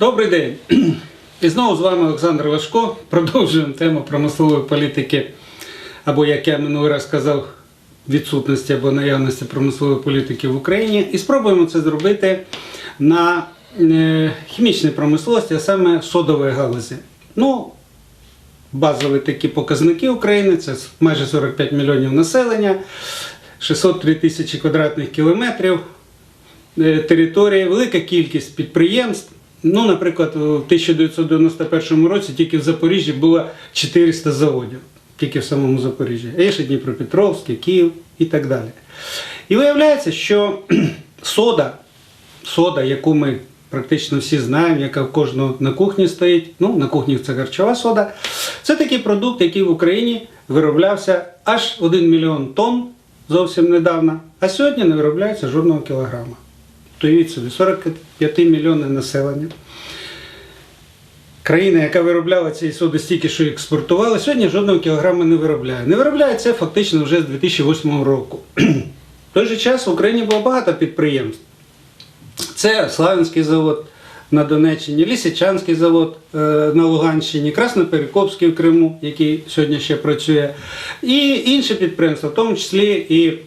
Добрий день. І знову з вами Олександр Лашко. Продовжуємо тему промислової політики, або, як я минулий раз сказав, відсутності або наявності промислової політики в Україні. І спробуємо це зробити на е, хімічній промисловості, а саме содової галузі. Ну, базові такі показники України це майже 45 мільйонів населення, 603 тисячі квадратних кілометрів е, території, велика кількість підприємств. Ну, наприклад, у 1991 році тільки в Запоріжжі було 400 заводів, тільки в самому Запоріжжі. А є ще Дніпропетровський, Київ і так далі. І виявляється, що сода, сода, яку ми практично всі знаємо, яка в кожного на кухні стоїть, ну, на кухні це харчова сода, це такий продукт, який в Україні вироблявся аж 1 мільйон тонн зовсім недавно, а сьогодні не виробляється жодного кілограма. Уявіть собі, 45 мільйонне населення. Країна, яка виробляла цієї соди стільки, що експортувала, сьогодні жодного кілограма не виробляє. Не виробляє це фактично вже з 2008 року. В той же час в Україні було багато підприємств. Це Славянський завод на Донеччині, Лісичанський завод е, на Луганщині, Красноперекопський в Криму, який сьогодні ще працює, і інші підприємства, в тому числі і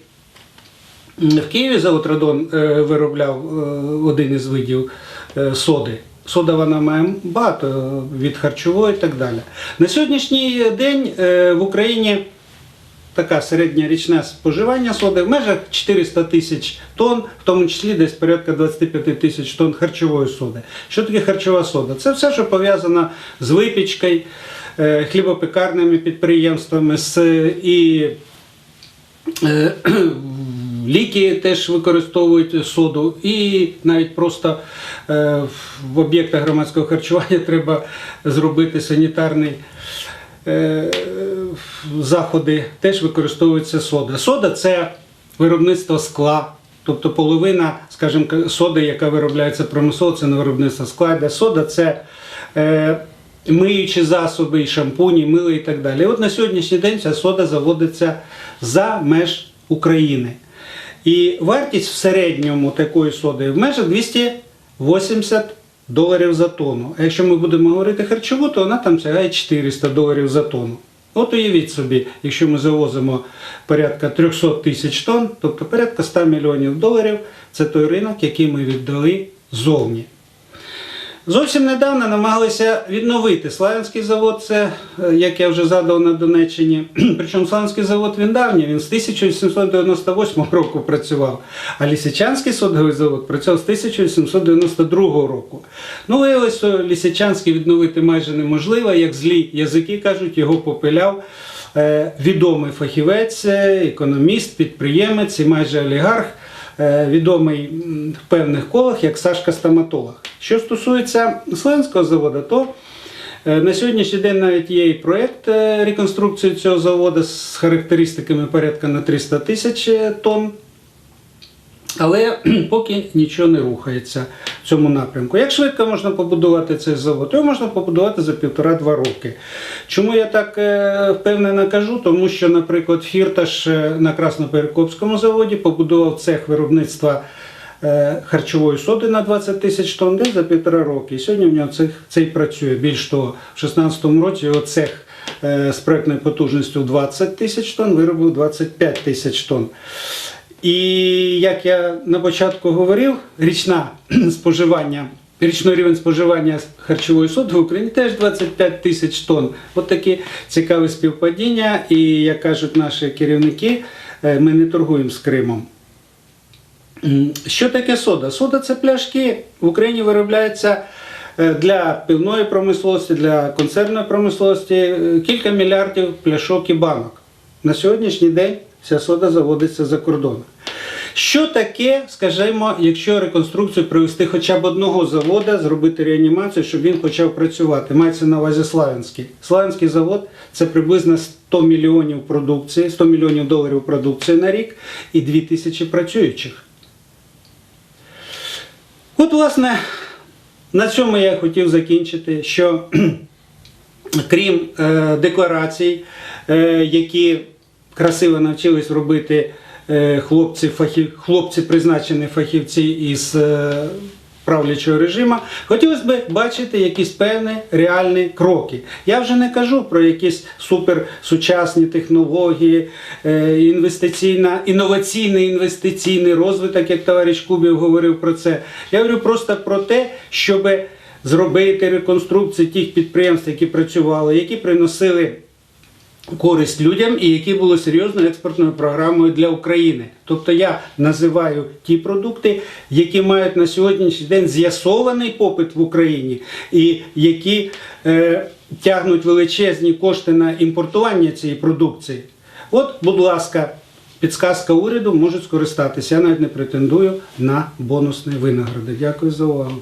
в Києві завод Радон е, виробляв е, один із видів е, соди. Сода вона має багато від харчової і так далі. На сьогоднішній день в Україні така середня річне споживання соди в межах 400 тисяч тонн, в тому числі десь порядка 25 тисяч тонн харчової соди. Що таке харчова сода? Це все, що пов'язано з випічкою, хлібопекарними підприємствами, з і Ліки теж використовують соду, і навіть просто е, в об'єктах громадського харчування треба зробити санітарний е, заходи, теж використовується сода. Сода це виробництво скла. Тобто половина, скажімо, соди, яка виробляється промислово, це не виробництво скла. Де сода це е, миючі засоби, і шампуні, мило і так далі. От на сьогоднішній день ця сода заводиться за меж України. І вартість в середньому такої соди в межах 280 доларів за тонну. А якщо ми будемо говорити харчову, то вона там сягає 400 доларів за тонну. От уявіть собі, якщо ми завозимо порядка 300 тисяч тонн, тобто порядка 100 мільйонів доларів, це той ринок, який ми віддали зовні. Зовсім недавно намагалися відновити Славянський завод, це, е, як я вже задав на Донеччині. Причому Славянський завод він давній, він з 1898 року працював, а Лісичанський содовий завод працював з 1892 року. Ну, виявилося, що Лісичанський відновити майже неможливо, як злі язики кажуть, його попиляв е, відомий фахівець, е, економіст, підприємець і майже олігарх відомий в певних колах як Сашка Стоматолог. Що стосується Славянського заводу, то е, на сьогоднішній день навіть є і проєкт е, реконструкції цього заводу з характеристиками порядка на 300 тисяч е, тонн. Але поки нічого не рухається в цьому напрямку. Як швидко можна побудувати цей завод? Його можна побудувати за півтора-два роки. Чому я так е, впевнено кажу? Тому що, наприклад, Фірташ е, на Красноперекопському заводі побудував цех виробництва е, харчової соди на 20 тисяч тонн десь за півтора роки. І сьогодні в нього цех цей працює. Більш того, в 2016 році його цех з проектною потужністю 20 тисяч тонн виробив 25 тисяч тонн. І як я на початку говорив, річна споживання, річний рівень споживання харчової соди в Україні теж 25 тисяч тонн. От такі цікаві співпадіння. І як кажуть наші керівники, е, ми не торгуємо з Кримом. Що таке сода? Сода це пляшки. В Україні виробляється е, для пивної промисловості, для концерної промисловості е, кілька мільярдів пляшок і банок. На сьогоднішній день вся сода заводиться за кордоном. Що таке, скажімо, якщо реконструкцію привести хоча б одного заводу, зробити реанімацію, щоб він почав працювати? Мається на увазі Славянський. Славянський завод це приблизно 100 мільйонів продукції, 100 мільйонів доларів продукції на рік і 2 тисячі працюючих. От, власне, на цьому я хотів закінчити, що крім е, декларацій, е, які красиво навчились робити хлопці, фахів, хлопці, призначені фахівці із е, правлячого режиму, хотілося б бачити якісь певні реальні кроки. Я вже не кажу про якісь суперсучасні технології, е, інвестиційна, інноваційний інвестиційний розвиток, як товариш Кубів говорив про це. Я говорю просто про те, щоб зробити реконструкцію тих підприємств, які працювали, які приносили користь людям і які були серйозною експортною програмою для України. Тобто я називаю ті продукти, які мають на сьогоднішній день з'ясований попит в Україні, і які е, тягнуть величезні кошти на імпортування цієї продукції. От, будь ласка, підсказка уряду можуть скористатися. Я навіть не претендую на бонусні винагороди. Дякую за увагу.